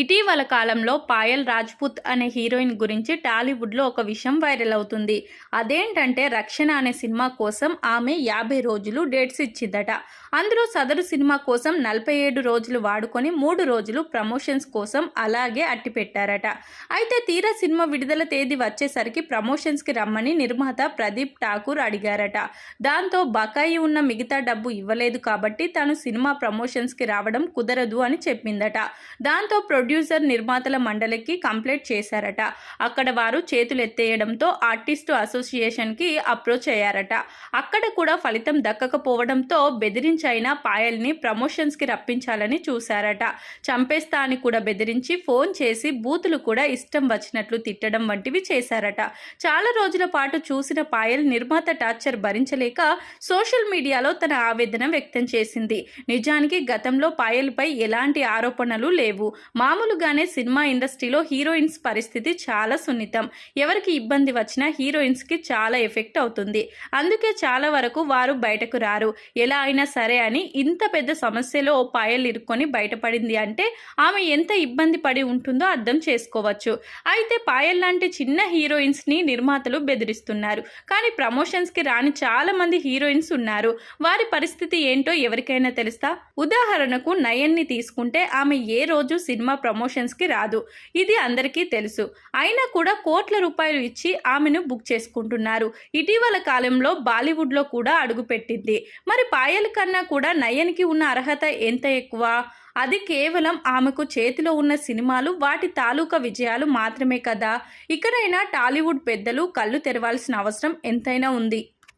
ఇటీవల కాలంలో పాయల్ రాజ్పుత్ అనే హీరోయిన్ గురించి టాలీవుడ్లో ఒక విషయం వైరల్ అవుతుంది. అదేంటంటే రక్షణ అనే సినిమా కోసం ఆమె యాభై రోజులు డేట్స్ ఇచ్చిందట అందులో సదరు సినిమా కోసం నలభై ఏడు రోజులు వాడుకొని మూడు రోజులు ప్రమోషన్స్ కోసం అలాగే అట్టి పెట్టారట. అయితే తీరా సినిమా విడుదల తేదీ వచ్చేసరికి ప్రమోషన్స్కి రమ్మని నిర్మాత ప్రదీప్ ఠాకూర్ అడిగారట. దాంతో బకాయి ఉన్న మిగతా డబ్బు ఇవ్వలేదు కాబట్టి తను సినిమా ప్రమోషన్స్కి రావడం కుదరదు అని చెప్పిందట. దాంతో ప్రొడ్యూసర్ నిర్మాతల మండలికి కంప్లైంట్ చేశారట. అక్కడ వారు చేతులు ఎత్తేయడంతో ఆర్టిస్టు అసోసియేషన్కి అప్రోచ్ అయ్యారట. అక్కడ కూడా ఫలితం దక్కకపోవడంతో బెదిరించైన పాయల్ని ప్రమోషన్స్కి రప్పించాలని చూశారట. చంపేస్తా అని కూడా బెదిరించి ఫోన్ చేసి బూతులు కూడా ఇష్టం వచ్చినట్లు తిట్టడం వంటివి చేశారట. చాలా రోజుల పాటు చూసిన పాయల్ నిర్మాత టార్చర్ భరించలేక సోషల్ మీడియాలో తన ఆవేదన వ్యక్తం చేసింది. నిజానికి గతంలో పాయల్పై ఎలాంటి ఆరోపణలు లేవు. మామూలుగానే సినిమా ఇండస్ట్రీలో హీరోయిన్స్ పరిస్థితి చాలా సున్నితం. ఎవరికి ఇబ్బంది వచ్చినా హీరోయిన్స్కి చాలా ఎఫెక్ట్ అవుతుంది. అందుకే చాలా వరకు వారు బయటకు రారు. ఎలా అయినా సరే అని ఇంత పెద్ద సమస్యలో ఓ పాయలు ఇరుక్కొని బయటపడింది అంటే ఆమె ఎంత ఇబ్బంది పడి ఉంటుందో అర్థం చేసుకోవచ్చు. అయితే పాయల్ లాంటి చిన్న హీరోయిన్స్ని నిర్మాతలు బెదిరిస్తున్నారు. కానీ ప్రమోషన్స్కి రాని చాలా మంది హీరోయిన్స్ ఉన్నారు. వారి పరిస్థితి ఏంటో ఎవరికైనా తెలుస్తా ఉదాహరణకు నయన్ని తీసుకుంటే ఆమె ఏ రోజు సినిమా ప్రమోషన్స్కి రాదు. ఇది అందరికీ తెలుసు. అయినా కూడా కోట్ల రూపాయలు ఇచ్చి ఆమెను బుక్ చేసుకుంటున్నారు. ఇటీవల కాలంలో బాలీవుడ్లో కూడా అడుగుపెట్టింది మరి పాయల్ కన్నా కూడా నయన్కి ఉన్న అర్హత ఎంత ఎక్కువ? అది కేవలం ఆమెకు చేతిలో ఉన్న సినిమాలు వాటి తాలూకా విజయాలు మాత్రమే కదా? ఇకనైనా టాలీవుడ్ పెద్దలు కళ్ళు తెరవాల్సిన అవసరం ఎంతైనా ఉంది.